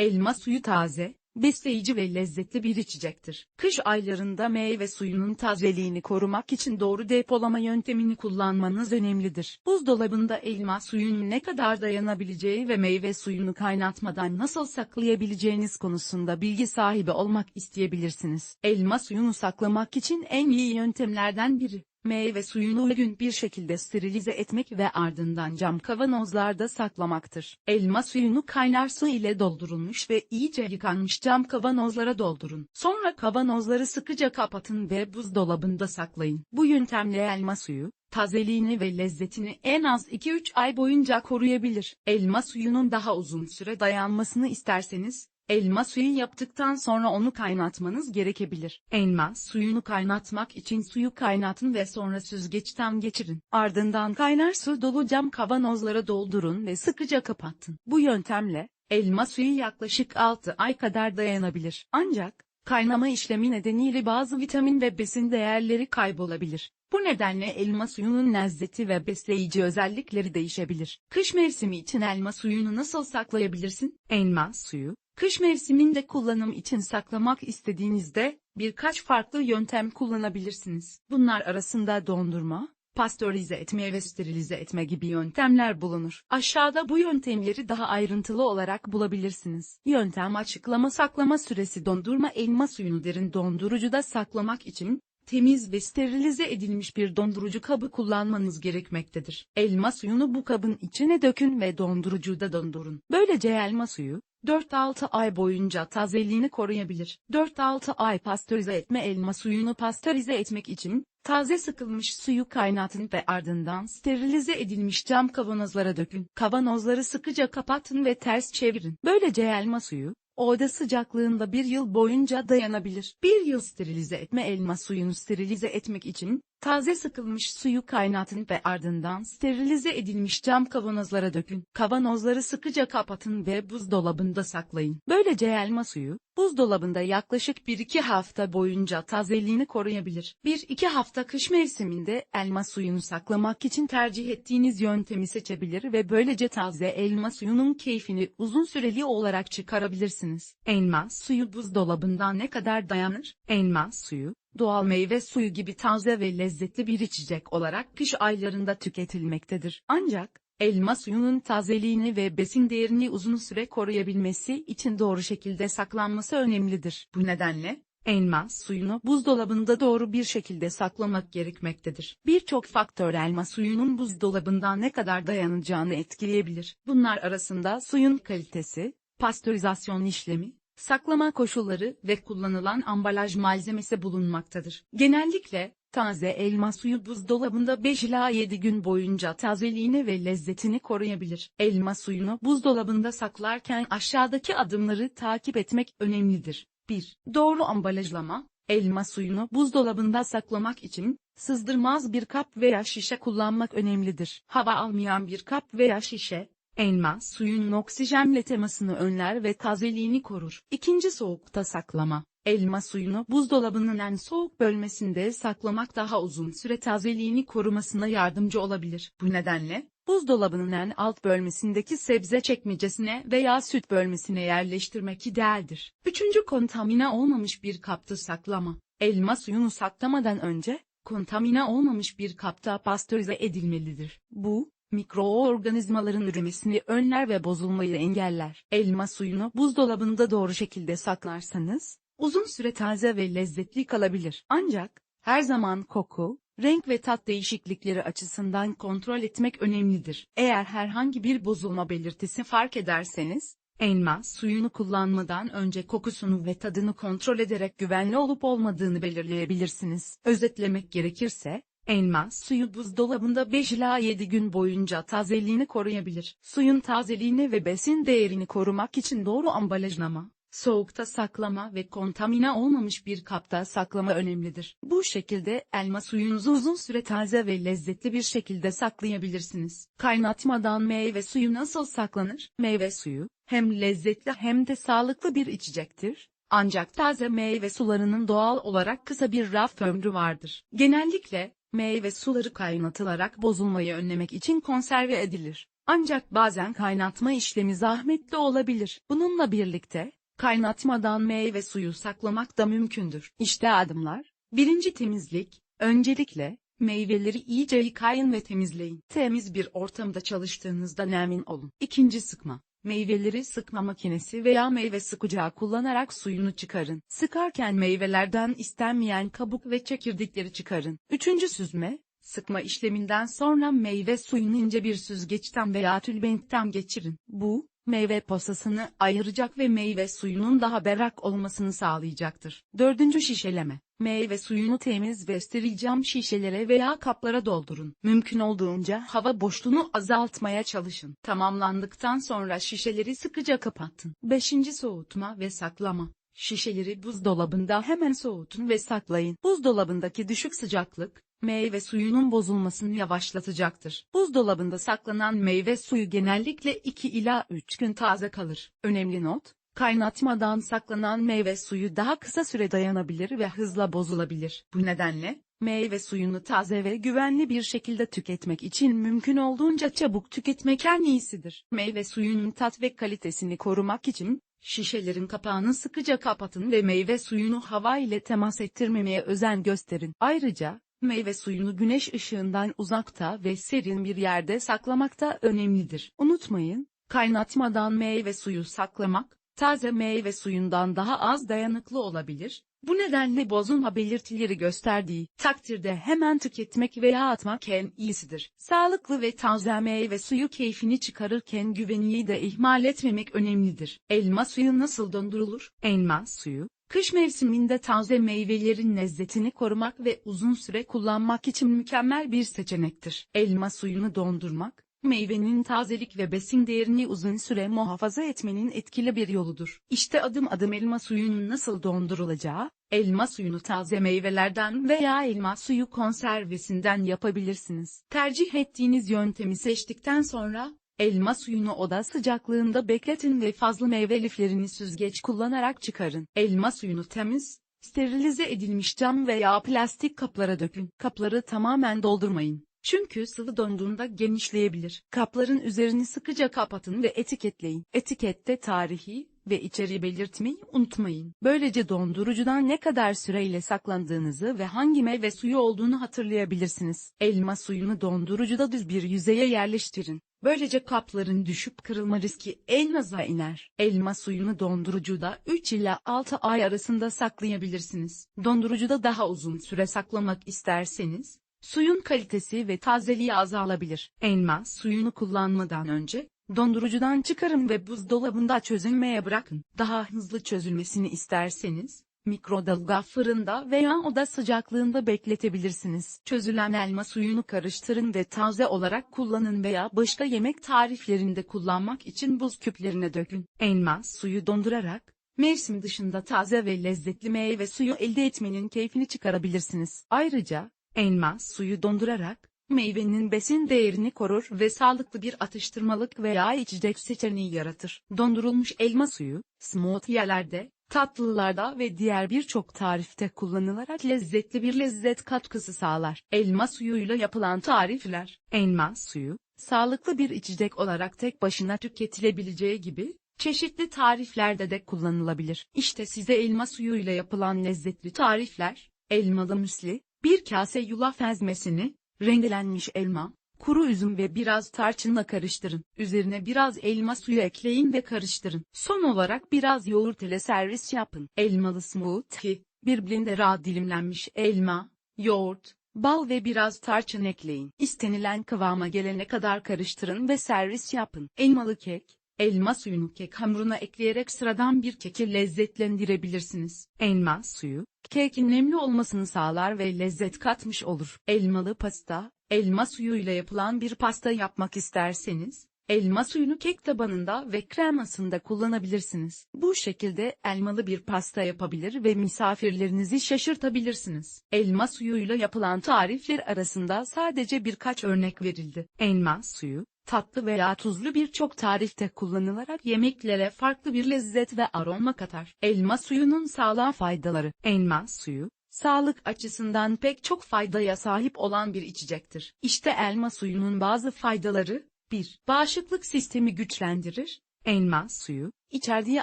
Elma suyu taze, besleyici ve lezzetli bir içecektir. Kış aylarında meyve suyunun tazeliğini korumak için doğru depolama yöntemini kullanmanız önemlidir. Buzdolabında elma suyunun ne kadar dayanabileceği ve meyve suyunu kaynatmadan nasıl saklayabileceğiniz konusunda bilgi sahibi olmak isteyebilirsiniz. Elma suyunu saklamak için en iyi yöntemlerden biri, meyve suyunu uygun bir şekilde sterilize etmek ve ardından cam kavanozlarda saklamaktır. Elma suyunu kaynar su ile doldurulmuş ve iyice yıkanmış cam kavanozlara doldurun. Sonra kavanozları sıkıca kapatın ve buzdolabında saklayın. Bu yöntemle elma suyu, tazeliğini ve lezzetini en az 2-3 ay boyunca koruyabilir. Elma suyunun daha uzun süre dayanmasını isterseniz, Elma suyu yaptıktan sonra onu kaynatmanız gerekebilir. Elma suyunu kaynatmak için suyu kaynatın ve sonra süzgeçten geçirin. Ardından kaynar su dolu cam kavanozlara doldurun ve sıkıca kapatın. Bu yöntemle, elma suyu yaklaşık 6 ay kadar dayanabilir. Ancak, kaynama işlemi nedeniyle bazı vitamin ve besin değerleri kaybolabilir. Bu nedenle elma suyunun lezzeti ve besleyici özellikleri değişebilir. Kış mevsimi için elma suyunu nasıl saklayabilirsin? Elma suyu, Kış mevsiminde kullanım için saklamak istediğinizde, birkaç farklı yöntem kullanabilirsiniz. Bunlar arasında dondurma, pastörize etme ve sterilize etme gibi yöntemler bulunur. Aşağıda bu yöntemleri daha ayrıntılı olarak bulabilirsiniz. Yöntem açıklama saklama süresi dondurma elma suyunu derin dondurucuda saklamak için, temiz ve sterilize edilmiş bir dondurucu kabı kullanmanız gerekmektedir. Elma suyunu bu kabın içine dökün ve dondurucuda dondurun. Böylece elma suyu, 4-6 ay boyunca tazeliğini koruyabilir. 4-6 ay pastörize etme elma suyunu pastörize etmek için, taze sıkılmış suyu kaynatın ve ardından sterilize edilmiş cam kavanozlara dökün. Kavanozları sıkıca kapatın ve ters çevirin. Böylece elma suyu, oda sıcaklığında bir yıl boyunca dayanabilir. Bir yıl sterilize etme elma suyunu sterilize etmek için, taze sıkılmış suyu kaynatın ve ardından sterilize edilmiş cam kavanozlara dökün. Kavanozları sıkıca kapatın ve buzdolabında saklayın. Böylece elma suyu, buzdolabında yaklaşık 1-2 hafta boyunca tazeliğini koruyabilir. 1-2 hafta kış mevsiminde elma suyunu saklamak için tercih ettiğiniz yöntemi seçebilir ve böylece taze elma suyunun keyfini uzun süreli olarak çıkarabilirsiniz. Elma suyu buzdolabında ne kadar dayanır? Elma suyu, doğal meyve suyu gibi taze ve lezzetli bir içecek olarak kış aylarında tüketilmektedir. Ancak, elma suyunun tazeliğini ve besin değerini uzun süre koruyabilmesi için doğru şekilde saklanması önemlidir. Bu nedenle, elma suyunu buzdolabında doğru bir şekilde saklamak gerekmektedir. Birçok faktör elma suyunun buzdolabında ne kadar dayanacağını etkileyebilir. Bunlar arasında suyun kalitesi, pastörizasyon işlemi, saklama koşulları ve kullanılan ambalaj malzemesi bulunmaktadır. Genellikle, taze elma suyu buzdolabında 5 ila 7 gün boyunca tazeliğini ve lezzetini koruyabilir. Elma suyunu buzdolabında saklarken aşağıdaki adımları takip etmek önemlidir. 1. Doğru ambalajlama, elma suyunu buzdolabında saklamak için, sızdırmaz bir kap veya şişe kullanmak önemlidir. Hava almayan bir kap veya şişe, Elma suyunun oksijenle temasını önler ve tazeliğini korur. İkinci soğukta saklama. Elma suyunu buzdolabının en soğuk bölmesinde saklamak daha uzun süre tazeliğini korumasına yardımcı olabilir. Bu nedenle, buzdolabının en alt bölmesindeki sebze çekmecesine veya süt bölmesine yerleştirmek idealdir. Üçüncü kontamine olmamış bir kapta saklama. Elma suyunu saklamadan önce, kontamine olmamış bir kapta pastörize edilmelidir. Bu, mikroorganizmaların üremesini önler ve bozulmayı engeller. Elma suyunu buzdolabında doğru şekilde saklarsanız, uzun süre taze ve lezzetli kalabilir. Ancak, her zaman koku, renk ve tat değişiklikleri açısından kontrol etmek önemlidir. Eğer herhangi bir bozulma belirtisi fark ederseniz, elma suyunu kullanmadan önce kokusunu ve tadını kontrol ederek güvenli olup olmadığını belirleyebilirsiniz. Özetlemek gerekirse, Elma suyu buzdolabında 5 ila 7 gün boyunca tazeliğini koruyabilir. Suyun tazeliğini ve besin değerini korumak için doğru ambalajlama, soğukta saklama ve kontamine olmamış bir kapta saklama önemlidir. Bu şekilde elma suyunuzu uzun süre taze ve lezzetli bir şekilde saklayabilirsiniz. Kaynatmadan meyve suyu nasıl saklanır? Meyve suyu, hem lezzetli hem de sağlıklı bir içecektir. Ancak taze meyve sularının doğal olarak kısa bir raf ömrü vardır. Genellikle, meyve suları kaynatılarak bozulmayı önlemek için konserve edilir. Ancak bazen kaynatma işlemi zahmetli olabilir. Bununla birlikte, kaynatmadan meyve suyu saklamak da mümkündür. İşte adımlar. Birinci temizlik. Öncelikle, meyveleri iyice yıkayın ve temizleyin. Temiz bir ortamda çalıştığınızdan emin olun. İkinci sıkma. Meyveleri sıkma makinesi veya meyve sıkacağı kullanarak suyunu çıkarın. Sıkarken meyvelerden istenmeyen kabuk ve çekirdekleri çıkarın. Üçüncü süzme, sıkma işleminden sonra meyve suyunu ince bir süzgeçten veya tülbentten geçirin. Bu, meyve posasını ayıracak ve meyve suyunun daha berrak olmasını sağlayacaktır. Dördüncü şişeleme. Meyve suyunu temiz ve cam şişelere veya kaplara doldurun. Mümkün olduğunca hava boşluğunu azaltmaya çalışın. Tamamlandıktan sonra şişeleri sıkıca kapatın. Beşinci soğutma ve saklama. Şişeleri buzdolabında hemen soğutun ve saklayın. Buzdolabındaki düşük sıcaklık, meyve suyunun bozulmasını yavaşlatacaktır. Buzdolabında saklanan meyve suyu genellikle 2 ila 3 gün taze kalır. Önemli not, kaynatmadan saklanan meyve suyu daha kısa süre dayanabilir ve hızla bozulabilir. Bu nedenle, meyve suyunu taze ve güvenli bir şekilde tüketmek için mümkün olduğunca çabuk tüketmek en iyisidir. Meyve suyunun tat ve kalitesini korumak için, şişelerin kapağını sıkıca kapatın ve meyve suyunu hava ile temas ettirmemeye özen gösterin. Ayrıca, meyve suyunu güneş ışığından uzakta ve serin bir yerde saklamak da önemlidir. Unutmayın, kaynatmadan meyve suyu saklamak, taze meyve suyundan daha az dayanıklı olabilir. Bu nedenle bozulma belirtileri gösterdiği takdirde hemen tüketmek veya atmak en iyisidir. Sağlıklı ve taze meyve suyu keyfini çıkarırken güveniyi de ihmal etmemek önemlidir. Elma suyu nasıl dondurulur? Elma suyu, Kış mevsiminde taze meyvelerin lezzetini korumak ve uzun süre kullanmak için mükemmel bir seçenektir. Elma suyunu dondurmak, meyvenin tazelik ve besin değerini uzun süre muhafaza etmenin etkili bir yoludur. İşte adım adım elma suyunun nasıl dondurulacağı, elma suyunu taze meyvelerden veya elma suyu konservesinden yapabilirsiniz. Tercih ettiğiniz yöntemi seçtikten sonra, Elma suyunu oda sıcaklığında bekletin ve fazla meyve liflerini süzgeç kullanarak çıkarın. Elma suyunu temiz, sterilize edilmiş cam veya plastik kaplara dökün. Kapları tamamen doldurmayın. Çünkü sıvı donduğunda genişleyebilir. Kapların üzerini sıkıca kapatın ve etiketleyin. Etikette tarihi ve içeriği belirtmeyi unutmayın. Böylece dondurucudan ne kadar süreyle saklandığınızı ve hangi meyve suyu olduğunu hatırlayabilirsiniz. Elma suyunu dondurucuda düz bir yüzeye yerleştirin. Böylece kapların düşüp kırılma riski en aza iner. Elma suyunu dondurucuda 3 ila 6 ay arasında saklayabilirsiniz. Dondurucuda daha uzun süre saklamak isterseniz, suyun kalitesi ve tazeliği azalabilir. Elma suyunu kullanmadan önce, dondurucudan çıkarın ve buzdolabında çözülmeye bırakın. Daha hızlı çözülmesini isterseniz, mikrodalga fırında veya oda sıcaklığında bekletebilirsiniz. Çözülen elma suyunu karıştırın ve taze olarak kullanın veya başka yemek tariflerinde kullanmak için buz küplerine dökün. Elma suyu dondurarak, mevsim dışında taze ve lezzetli meyve suyu elde etmenin keyfini çıkarabilirsiniz. Ayrıca, elma suyu dondurarak, meyvenin besin değerini korur ve sağlıklı bir atıştırmalık veya içecek seçeneği yaratır. Dondurulmuş elma suyu, smoothie'lerde, tatlılarda ve diğer birçok tarifte kullanılarak lezzetli bir lezzet katkısı sağlar. Elma suyuyla yapılan tarifler, elma suyu, sağlıklı bir içecek olarak tek başına tüketilebileceği gibi, çeşitli tariflerde de kullanılabilir. İşte size elma suyuyla yapılan lezzetli tarifler, elmalı müsli, bir kase yulaf ezmesini, rendelenmiş elma, kuru üzüm ve biraz tarçınla karıştırın. Üzerine biraz elma suyu ekleyin ve karıştırın. Son olarak biraz yoğurt ile servis yapın. Elmalı smoothie, bir blender'a dilimlenmiş elma, yoğurt, bal ve biraz tarçın ekleyin. İstenilen kıvama gelene kadar karıştırın ve servis yapın. Elmalı kek, elma suyunu kek hamuruna ekleyerek sıradan bir keki lezzetlendirebilirsiniz. Elma suyu, kekin nemli olmasını sağlar ve lezzet katmış olur. Elmalı pasta, elma suyuyla yapılan bir pasta yapmak isterseniz, elma suyunu kek tabanında ve kremasında kullanabilirsiniz. Bu şekilde elmalı bir pasta yapabilir ve misafirlerinizi şaşırtabilirsiniz. Elma suyuyla yapılan tarifler arasında sadece birkaç örnek verildi. Elma suyu, tatlı veya tuzlu birçok tarifte kullanılarak yemeklere farklı bir lezzet ve aroma katar. Elma suyunun sağlığa faydaları. Elma suyu, sağlık açısından pek çok faydaya sahip olan bir içecektir. İşte elma suyunun bazı faydaları, 1. Bağışıklık sistemi güçlendirir. Elma suyu, içerdiği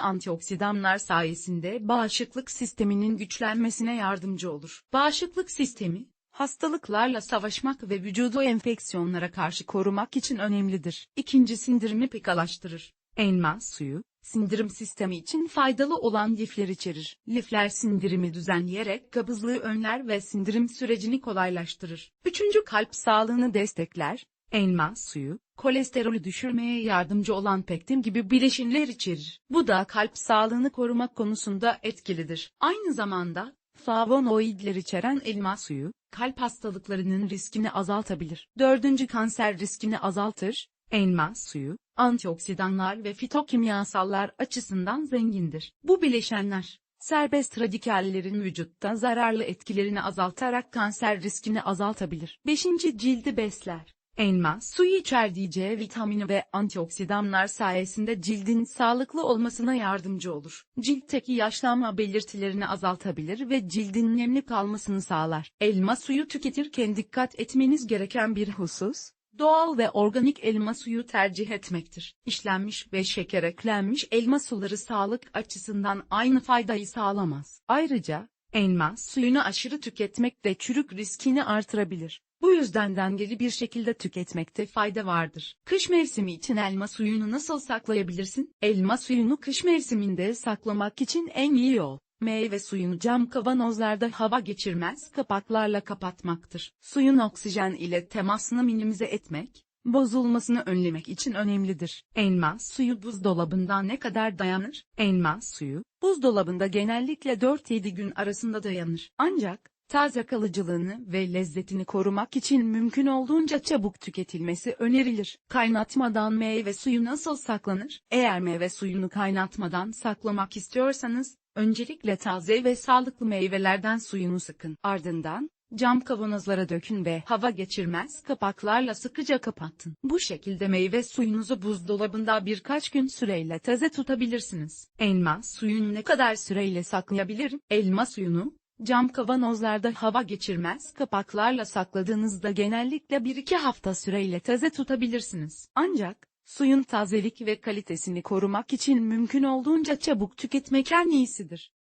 antioksidanlar sayesinde bağışıklık sisteminin güçlenmesine yardımcı olur. Bağışıklık sistemi, hastalıklarla savaşmak ve vücudu enfeksiyonlara karşı korumak için önemlidir. İkinci sindirimi pekalaştırır. Elma suyu, sindirim sistemi için faydalı olan lifler içerir. Lifler sindirimi düzenleyerek kabızlığı önler ve sindirim sürecini kolaylaştırır. Üçüncü kalp sağlığını destekler. Elma suyu, kolesterolü düşürmeye yardımcı olan pektin gibi bileşinler içerir. Bu da kalp sağlığını korumak konusunda etkilidir. Aynı zamanda, flavonoidler içeren elma suyu, kalp hastalıklarının riskini azaltabilir. Dördüncü kanser riskini azaltır. Elma suyu, antioksidanlar ve fitokimyasallar açısından zengindir. Bu bileşenler, serbest radikallerin vücutta zararlı etkilerini azaltarak kanser riskini azaltabilir. 5. Cildi besler. Elma, suyu içerdiği C vitamini ve antioksidanlar sayesinde cildin sağlıklı olmasına yardımcı olur. Ciltteki yaşlanma belirtilerini azaltabilir ve cildin nemli kalmasını sağlar. Elma suyu tüketirken dikkat etmeniz gereken bir husus, doğal ve organik elma suyu tercih etmektir. İşlenmiş ve şeker eklenmiş elma suları sağlık açısından aynı faydayı sağlamaz. Ayrıca, elma suyunu aşırı tüketmek de çürük riskini artırabilir. Bu yüzden dengeli bir şekilde tüketmekte fayda vardır. Kış mevsimi için elma suyunu nasıl saklayabilirsin? Elma suyunu kış mevsiminde saklamak için en iyi yol, meyve suyunu cam kavanozlarda hava geçirmez kapaklarla kapatmaktır. Suyun oksijen ile temasını minimize etmek, bozulmasını önlemek için önemlidir. Elma suyu buzdolabında ne kadar dayanır? Elma suyu, buzdolabında genellikle 4-7 gün arasında dayanır. Ancak, taze kalıcılığını ve lezzetini korumak için mümkün olduğunca çabuk tüketilmesi önerilir. Kaynatmadan meyve suyu nasıl saklanır? Eğer meyve suyunu kaynatmadan saklamak istiyorsanız, öncelikle taze ve sağlıklı meyvelerden suyunu sıkın. Ardından, cam kavanozlara dökün ve hava geçirmez kapaklarla sıkıca kapatın. Bu şekilde meyve suyunuzu buzdolabında birkaç gün süreyle taze tutabilirsiniz. Elma suyunu ne kadar süreyle saklayabilirim? Elma suyunu, Cam kavanozlarda hava geçirmez kapaklarla sakladığınızda genellikle 1-2 hafta süreyle taze tutabilirsiniz. Ancak, suyun tazelik ve kalitesini korumak için mümkün olduğunca çabuk tüketmek en iyisidir.